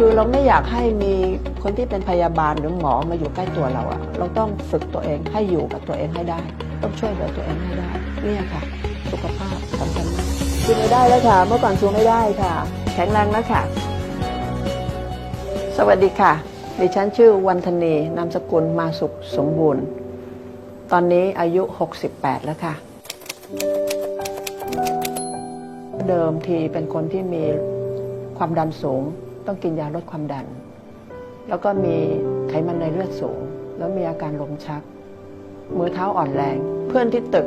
คือเราไม่อยากให้มีคนที่เป็นพยาบาลหรือหมอมาอยู่ใกล้ตัวเราอะเราต้องฝึกตัวเองให้อยู่กับตัวเองให้ได้ ต้องช่วยเหลือตัวเองให้ได้เนี่ยค่ะ สุขภาพสำคัญมากชูไม่ได้แล้วค่ะ เมื่อก่อนชูไม่ได้ค่ะ แข็งแรงแล้วค่ะ สวัสดีค่ะ ดิฉันชื่อวันธนีนามสกุลมาสุขสมบูรณ์ ตอนนี้อายุ 68 แล้วค่ะ เดิมทีเป็นคนที่มีความดันสูง ต้องกินยาลดความดัน แล้วก็มีไขมันในเลือดสูง แล้วมีอาการลมชัก มือเท้าอ่อนแรง เพื่อนที่ตึก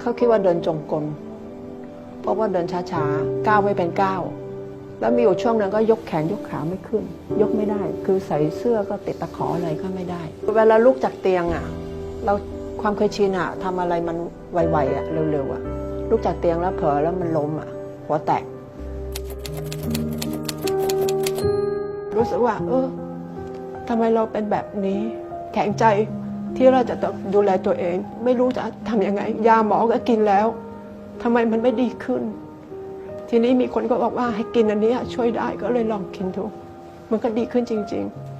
เขาคิดว่าเดินจงกรมเพราะว่าเดินช้าๆก้าวไม่เป็นก้าวแล้วมีอยู่ช่วงหนึ่งก็ยกแขนยกขาไม่ขึ้น ยกไม่ได้ คือใส่เสื้อก็ติดตะขออะไรก็ไม่ได้ เวลาลุกจากเตียงอะ เราความเคยชินอะทำอะไรมันไวๆอะเร็วๆอะลุกจากเตียงแล้วเผลอแล้วมันล้มอะ หัวแตก รู้สึกว่า เออทำไมเราเป็นแบบนี้ แข็งใจที่เราจะต้องดูแลตัวเอง ไม่รู้จะทำยังไง ยาหมอก็กินแล้วทำไมมันไม่ดีขึ้น ทีนี้มีคนก็บอกว่าให้กินอันนี้ช่วยได้ก็เลยลองกินดูมันก็ดีขึ้นจริง ๆ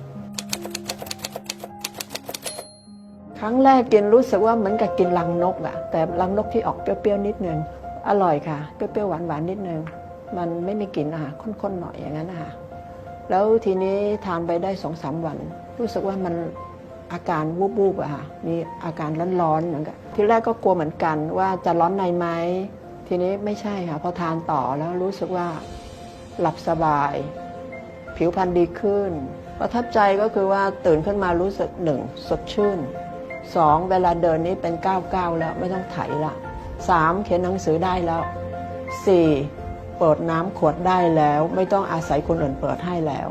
ครั้งแรกกินรู้สึกว่าเหมือนกับกินลังนกอะแต่ลังนกที่ออกเปรี้ยวๆนิดนึงอร่อยค่ะเปรี้ยวๆหวานๆนิดนึงมันไม่มีกลิ่นอาหารข้นๆหน่อยอย่างนั้นนะคะ แล้วทีนี้ทานไปได้สองสามวัน รู้สึกว่ามันอาการวูบๆอะค่ะมีอาการร้อนๆเหมือนกันทีแรกก็กลัวเหมือนกันว่าจะร้อนในไหมทีนี้ไม่ใช่ค่ะพอทานต่อแล้วรู้สึกว่าหลับสบาย ผิวพรรณดีขึ้น ประทับใจก็คือว่าตื่นขึ้นมารู้สึกหนึ่งสดชื่นสองเวลาเดินนี้เป็นก้าวก้าวแล้วไม่ต้องไถละสามเขียนหนังสือได้แล้วสี่ เปิดน้ำขวดได้แล้ว ไม่ต้องอาศัยคนอื่นเปิดให้แล้ว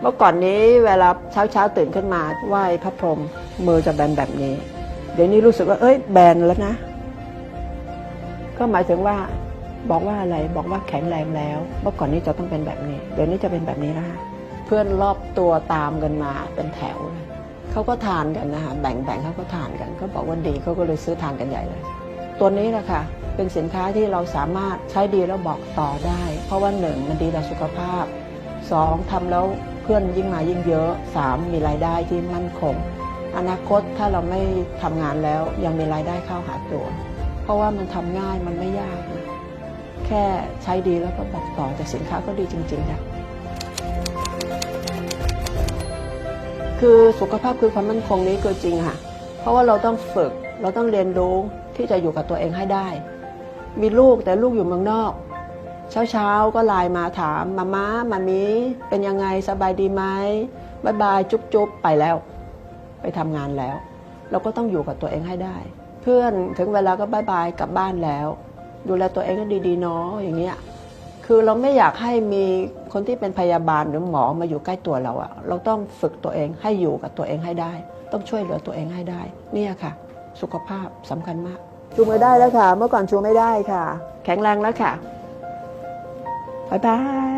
เมื่อก่อนนี้เวลาเช้าเช้าๆตื่นขึ้นมาไหว้พระพรหมมือจะแบนแบบนี้ เดี๋ยวนี้รู้สึกว่าเอ้ยแบนแล้วนะ ก็หมายถึงว่าบอกว่าอะไรบอกว่าแข็งแรงแล้ว เมื่อก่อนนี้จะต้องเป็นแบบนี้ เดี๋ยวนี้จะเป็นแบบนี้แล้วค่ะเพื่อนรอบตัวตามกันมาเป็นแถวเลยเขาก็ทานกันนะคะแบ่งๆเขาก็ทานกันเขาบอกว่าดีเขาก็เลยซื้อทานกันใหญ่เลย ตัวนี้แหละค่ะเป็นสินค้าที่เราสามารถใช้ดีแล้วบอกต่อได้ เพราะว่าหนึ่งมันดีต่อสุขภาพสองทำแล้วเพื่อนยิ่งมายิ่งเยอะสามมีรายได้ที่มั่นคง อนาคตถ้าเราไม่ทำงานแล้วยังมีรายได้เข้าหาตัว เพราะว่ามันทำง่ายมันไม่ยาก แค่ใช้ดีแล้วก็บอกต่อแต่สินค้าก็ดีจริงๆนะคือสุขภาพคือความมั่นคงนี้คือจริงค่ะ เพราะว่าเราต้องฝึกเราต้องเรียนรู้ ที่จะอยู่กับตัวเองให้ได้ มีลูกแต่ลูกอยู่เมืองนอก เช้าๆก็ไลน์มาถามมาม้ามามีเป็นยังไงสบายดีไหมบายบายจุ๊บๆไปแล้ว ไปทำงานแล้ว เราก็ต้องอยู่กับตัวเองให้ได้ เพื่อนถึงเวลาก็บายบายกลับบ้านแล้ว ดูแลตัวเองก็ดีๆเนาะอย่างเงี้ยคือเราไม่อยากให้มีคนที่เป็นพยาบาลหรือหมอมาอยู่ใกล้ตัวเราอะเราต้องฝึกตัวเองให้อยู่กับตัวเองให้ได้ ต้องช่วยเหลือตัวเองให้ได้ เนี่ยค่ะ สุขภาพสำคัญมาก ชูมือได้แล้วค่ะ เมื่อก่อนชูไม่ได้ค่ะ แข็งแรงแล้วค่ะ บ๊ายบาย